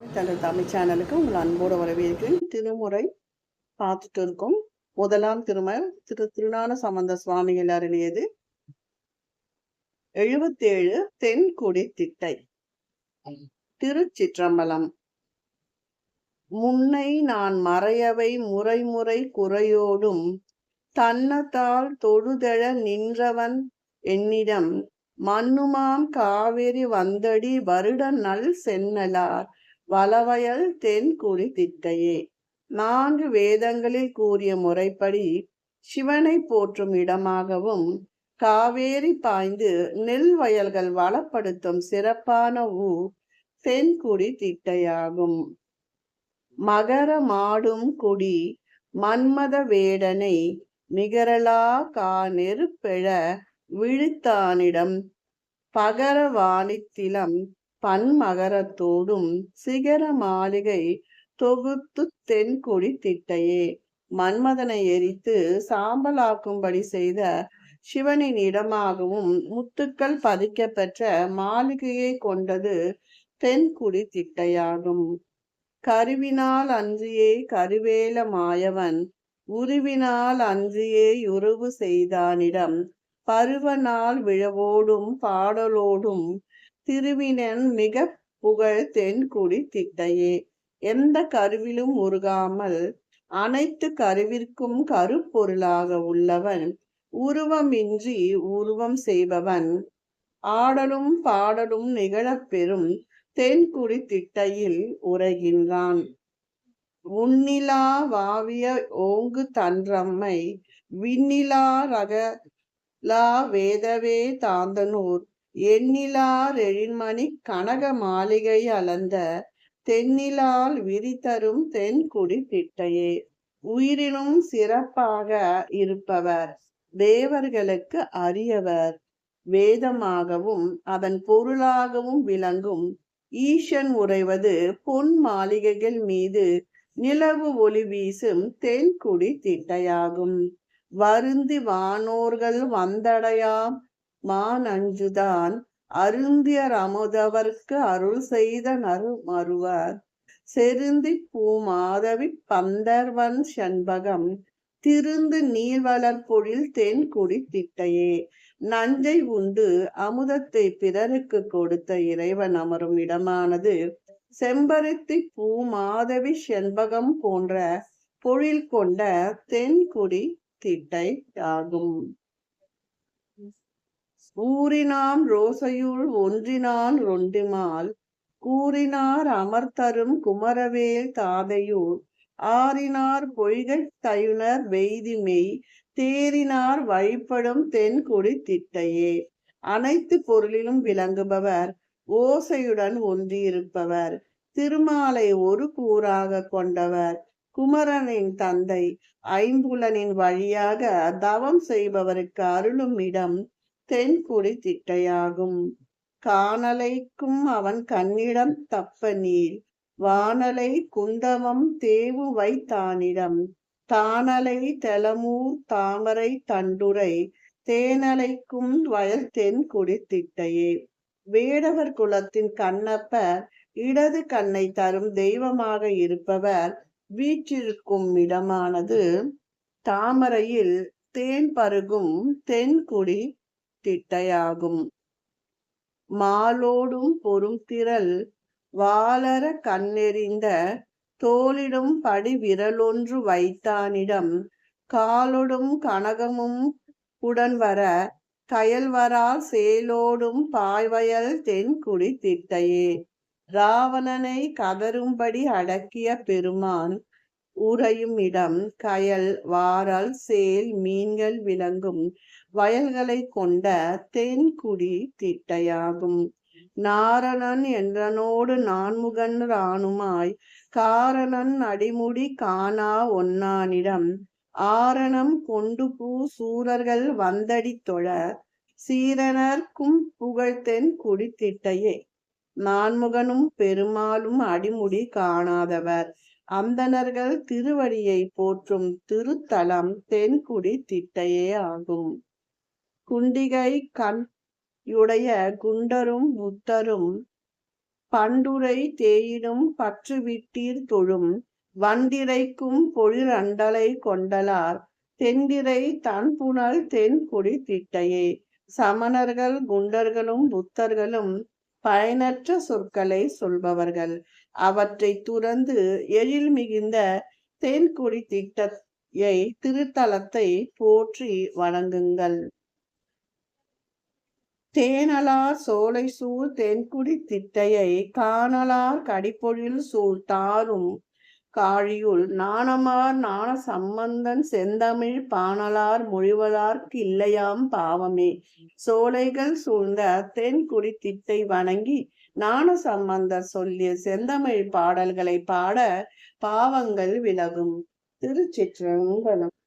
தங்கள் தமிழ் சேனலுக்கு உங்கள் அன்போடு வரவேற்கிறேன். திருமுறை பார்த்துட்டு இருக்கோம் முதலாம் திருமறை திரு திருநான சம்பந்த சுவாமிகள் அருளியது எழுபத்தேழு தென்குடி திட்டை. திருச்சிற்றம்பலம். முன்னை நான் மறையவை முறைமுறை குறையோடும் தன்னத்தால் தொழுதெழ நின்றவன் என்னிடம் மண்ணுமாம் காவிரி வந்தடி வருட நல் சென்னலார் வளவயல் தென்குடி திட்டையே. நான்கு வேதங்களில் கூறிய முறைப்படி சிவனை போற்றும் இடமாகவும் காவேரி பாய்ந்து நெல் வயல்கள் வளப்படுத்தும் சிறப்பான ஊர் தென்குடி திட்டையாகும். மகர மாடும் குடி மன்மத வேடனை நிகரலா கா நெருப்பெழ விழுத்தானிடம் பகர வாணித்திலம் பன்மகரத்தோடும் சிகர மாளிகை தொகுத்து தென்கொடி திட்டையே. மன்மதனை எரித்து சாம்பலாக்கும்படி செய்த சிவனின் இடமாகவும் முத்துக்கள் பதிக்கப்பெற்ற மாளிகையை கொண்டது தென்குடி திட்டையாகும். கருவினால் அன்றியே கருவேல மாயவன் உருவினால் அன்றியே உறவு செய்தானிடம் பருவனால் விழவோடும் பாடலோடும் திருவினன் மிக புகழ் தென்குடி திட்டையே எந்த கருவிலும் உருகாமல் அனைத்து கருவிற்கும் கருப்பொருளாக உள்ளவன் உருவமின்றி உருவம் செய்பவன். ஆடலும் பாடலும் நிகழப்பெறும் தென்குடி திட்டையில் உரைகின்றான். உன்னிலா வாவிய ஓங்கு தன்றம்மை விண்ணிலா ரக லா வேதவே தாந்தனூர். எண்ணிலார் எழின்மணி கனக மாளிகை அளந்த தென்னிலால் விரித்தரும் தென்குடி திட்டையே. உயிரினும் சிறப்பாக இருப்பவர் தேவர்களுக்கு அரியவர். வேதமாகவும் அதன் பொருளாகவும் விளங்கும் ஈசன் உறைவது பொன் மாளிகைகள் மீது நிலவு ஒளி வீசும் தென்குடி திட்டையாகும். வருந்தி வானோர்கள் வந்தடையாம் மானஞ்சுதான் அருந்தியர் அமுதவர்க்கு அருள் செய்த நறு மறுவர். செருந்தி பூமாதவி பந்தர்வன் செண்பகம் திருந்து நீர்வளர் பொழில் தென்குடி திட்டையே. நஞ்சை உண்டு அமுதத்தை பிறருக்கு கொடுத்த இறைவன் அமரும் இடமானது. செம்பருத்தி பூ மாதவி செண்பகம் போன்ற பொழில் கொண்ட தென்குடி திட்டை ஆகும். ஊரினாம் ரோசையுள் ஒன்றினான் ரொண்டிமால். கூறினார் அமர்த்தரும் குமரவேல் தாதையூர். ஆறினார் பொய்கை தயுனர் வெய்திமெய். தேறினார் வழிபடும் தென்குடி திட்டையே. அனைத்து பொருளிலும் விளங்குபவர். ஓசையுடன் ஒன்றியிருப்பவர். திருமாலை ஒரு கூறாக கொண்டவர். குமரனின் தந்தை. ஐம்புலனின் வழியாக தவம் செய்பவருக்கு அருளும் இடம். தென்குடி திட்டையாகும். காணலைக்கும் அவன் கண்ணிடம் தப்ப நீர். வானலை குந்தவம் தேவு வைத்தானிடம். தானலை தலமூர் தாமரை தண்டுரை. தேனலைக்கும் வயல் தென்குடி திட்டையே. வேடவர் குலத்தின் கண்ணப்பர் இடது கண்ணை தரும் தெய்வமாக இருப்பவர் வீற்றிருக்கும் இடமானது. தாமரையில் தேன் பருகும் தென்குடி திட்டையாகும். மாலோடும் பொறும் திரள் வாளர கண்ணெறிந்த தோளிடும் படி விரலொன்று வைத்தானிடம் காலொடும் கனகமும் உடன் வர கயல்வரால் சேலோடும் பாய்வயல் தென்குடி திட்டையே. ராவணனை கதரும்படி அடக்கிய பெருமான் உறையும் இடம் கயல் வாரல் சேல் மீன்கள் விளங்கும் வயல்களை கொண்ட தென்குடி திட்டையாகும். நாரணன் என்றனோடு நான்முகன் ராணுமாய் காரணன் அடிமுடி காணா ஒன்னானிடம். ஆரணம் கொண்டு பூ சூரர்கள் வந்தடி தொழ சீரனர்க்கும் புகழ்த்தென் குடித்திட்டையே நான்முகனும் பெருமாளும் அடிமுடி காணாதவர். அந்தணர்கள் திருவடியை போற்றும் திருத்தலம் தென்குடி திட்டையே ஆகும். குண்டிகை கண் யுடைய குண்டரும் புத்தரும் பண்டுரை தேயிடும் பற்று விட்டீர் தொழும் வந்திரைக்கும் பொழில் அண்டலை கொண்டலார் தென்திரை தன்புணல் தென்குடி திட்டையே. சமணர்கள் குண்டர்களும் புத்தர்களும் பயனற்ற சொற்களை சொல்பவர்கள். அவற்றை துறந்து எழில் மிகுந்த தென்குடி திட்டத்தை திருத்தலத்தை போற்றி வணங்குங்கள். தேனலார் சோலை சூழ் தென்குடி திட்டையை காணலார் கடிப்பொழில் சூழ் தாரும் காழியுள் நாணமார் நாண சம்பந்தன் செந்தமிழ் பாணலார் மொழிவதார்க்கு இல்லையாம் பாவமே. சோலைகள் சூழ்ந்த தென்குடி திட்டை வணங்கி நாண சம்பந்தர் சொல்லிய செந்தமிழ் பாடல்களை பாட பாவங்கள் விலகும். திருச்சிற்றம்பலம்